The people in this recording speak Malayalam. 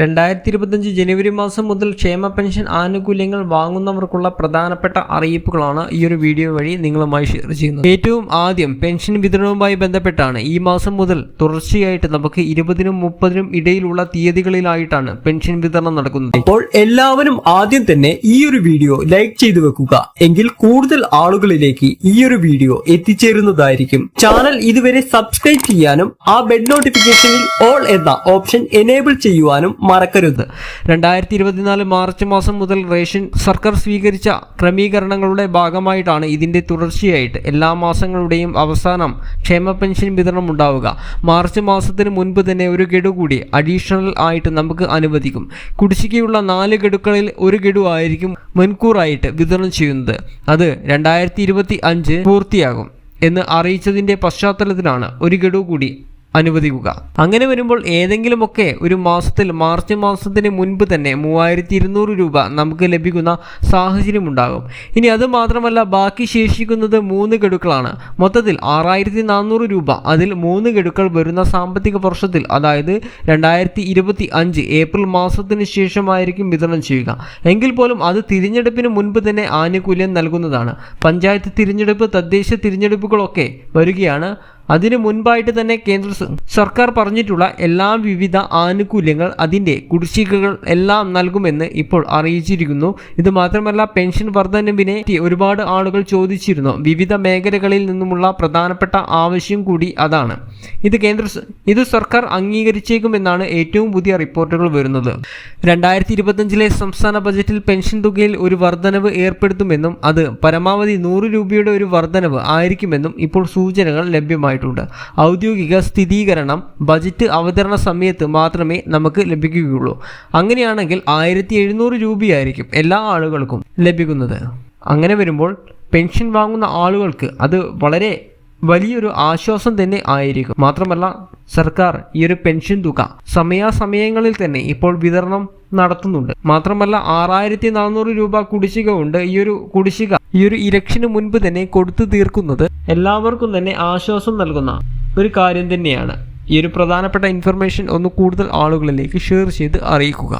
രണ്ടായിരത്തി ഇരുപത്തഞ്ച് ജനുവരി മാസം മുതൽ ക്ഷേമ പെൻഷൻ ആനുകൂല്യങ്ങൾ വാങ്ങുന്നവർക്കുള്ള പ്രധാനപ്പെട്ട അറിയിപ്പുകളാണ് ഈ ഒരു വീഡിയോ വഴി നിങ്ങളുമായി ഷെയർ ചെയ്യുന്നത്. ഏറ്റവും ആദ്യം പെൻഷൻ വിതരണവുമായി ബന്ധപ്പെട്ടാണ് ഈ മാസം മുതൽ തുടർച്ചയായിട്ട് നമുക്ക് ഇരുപതിനും മുപ്പതിനും ഇടയിലുള്ള തീയതികളിലായിട്ടാണ് പെൻഷൻ വിതരണം നടക്കുന്നത്. അപ്പോൾ എല്ലാവരും ആദ്യം തന്നെ ഈ ഒരു വീഡിയോ ലൈക്ക് ചെയ്തു വെക്കുക. എങ്കിൽ കൂടുതൽ ആളുകളിലേക്ക് ഈ ഒരു വീഡിയോ എത്തിച്ചേരുന്നതായിരിക്കും. ചാനൽ ഇതുവരെ സബ്സ്ക്രൈബ് ചെയ്യാനും ആ ബെഡ് നോട്ടിഫിക്കേഷനിൽ ഓൾ എന്ന ഓപ്ഷൻ എനേബിൾ ചെയ്യുവാനും മറക്കരുത്. രണ്ടായിരത്തി ഇരുപത്തിനാല് മാർച്ച് മാസം മുതൽ റേഷൻ സർക്കാർ സ്വീകരിച്ച ക്രമീകരണങ്ങളുടെ ഭാഗമായിട്ടാണ് ഇതിന്റെ തുടർച്ചയായിട്ട് എല്ലാ മാസങ്ങളുടെയും അവസാനം ക്ഷേമ പെൻഷൻ വിതരണം ഉണ്ടാവുക. മാർച്ച് മാസത്തിന് മുൻപ് തന്നെ ഒരു ഗഡു കൂടി അഡീഷണൽ ആയിട്ട് നമുക്ക് അനുവദിക്കും. കുടിശ്ശികയുള്ള നാല് ഗഡുക്കളിൽ ഒരു ഗഡു ആയിരിക്കും മുൻകൂറായിട്ട് വിതരണം ചെയ്യുന്നത്. അത് രണ്ടായിരത്തി പൂർത്തിയാകും എന്ന് അറിയിച്ചതിന്റെ പശ്ചാത്തലത്തിലാണ് ഒരു ഗഡു കൂടി അനുവദിക്കുക. അങ്ങനെ വരുമ്പോൾ ഏതെങ്കിലുമൊക്കെ ഒരു മാസത്തിൽ മാർച്ച് മാസത്തിന് മുൻപ് തന്നെ മൂവായിരത്തി ഇരുന്നൂറ് രൂപ നമുക്ക് ലഭിക്കുന്ന സാഹചര്യം ഉണ്ടാകും ഇനി അത് മാത്രമല്ല ബാക്കി ശേഷിക്കുന്നത് മൂന്ന് ഗഡുക്കളാണ്. മൊത്തത്തിൽ ആറായിരത്തി നാനൂറ് രൂപ. അതിൽ മൂന്ന് ഗഡുക്കൾ വരുന്ന സാമ്പത്തിക വർഷത്തിൽ അതായത് രണ്ടായിരത്തി ഇരുപത്തി അഞ്ച് ഏപ്രിൽ മാസത്തിന് ശേഷമായിരിക്കും വിതരണം ചെയ്യുക. എങ്കിൽ പോലും അത് തിരഞ്ഞെടുപ്പിന് മുൻപ് തന്നെ ആനുകൂല്യം നൽകുന്നതാണ്. പഞ്ചായത്ത് തിരഞ്ഞെടുപ്പ് തദ്ദേശ തിരഞ്ഞെടുപ്പുകളൊക്കെ വരികയാണ്. അതിനു മുൻപായിട്ട് തന്നെ കേന്ദ്ര സർക്കാർ പറഞ്ഞിട്ടുള്ള എല്ലാ വിവിധ ആനുകൂല്യങ്ങൾ അതിന്റെ കുടിശ്ശികകൾ എല്ലാം നൽകുമെന്ന് ഇപ്പോൾ അറിയിച്ചിരിക്കുന്നു. ഇത് മാത്രമല്ല പെൻഷൻ വർധനവിനെ ഒരുപാട് ആളുകൾ ചോദിച്ചിരുന്നു. വിവിധ മേഖലകളിൽ നിന്നുമുള്ള പ്രധാനപ്പെട്ട ആവശ്യം കൂടി അതാണ്. ഇത് കേന്ദ്ര ഇത് സർക്കാർ അംഗീകരിച്ചേക്കുമെന്നാണ് ഏറ്റവും പുതിയ റിപ്പോർട്ടുകൾ വരുന്നത്. രണ്ടായിരത്തി ഇരുപത്തഞ്ചിലെ സംസ്ഥാന ബജറ്റിൽ പെൻഷൻ തുകയിൽ ഒരു വർധനവ് ഏർപ്പെടുത്തുമെന്നും അത് പരമാവധി നൂറ് രൂപയുടെ ഒരു വർധനവ് ആയിരിക്കുമെന്നും ഇപ്പോൾ സൂചനകൾ ലഭ്യമായിട്ടുണ്ട് ഔദ്യോഗിക സ്ഥിരീകരണം ബജറ്റ് അവതരണ സമയത്ത് മാത്രമേ നമുക്ക് ലഭിക്കുകയുള്ളൂ. അങ്ങനെയാണെങ്കിൽ ആയിരത്തി എഴുന്നൂറ് രൂപയായിരിക്കും എല്ലാ ആളുകൾക്കും ലഭിക്കുന്നത്. അങ്ങനെ വരുമ്പോൾ പെൻഷൻ വാങ്ങുന്ന ആളുകൾക്ക് അത് വളരെ വലിയൊരു ആശ്വാസം തന്നെ ആയിരിക്കും. മാത്രമല്ല സർക്കാർ ഈ ഒരു പെൻഷൻ തുക സമയാസമയങ്ങളിൽ തന്നെ ഇപ്പോൾ വിതരണം നടത്തുന്നുണ്ട്. മാത്രമല്ല ആറായിരത്തി നാനൂറ് രൂപ കുടിശ്ശിക ഉണ്ട് ഈ ഒരു കുടിശ്ശിക ഈ ഒരു ഇലക്ഷന് മുൻപ് തന്നെ കൊടുത്തു തീർക്കുന്നത് എല്ലാവർക്കും തന്നെ ആശ്വാസം നൽകുന്ന ഒരു കാര്യം തന്നെയാണ്. ഈ ഒരു പ്രധാനപ്പെട്ട ഇൻഫർമേഷൻ ഒന്ന് കൂടുതൽ ആളുകളിലേക്ക് ഷെയർ ചെയ്ത് അറിയിക്കുക.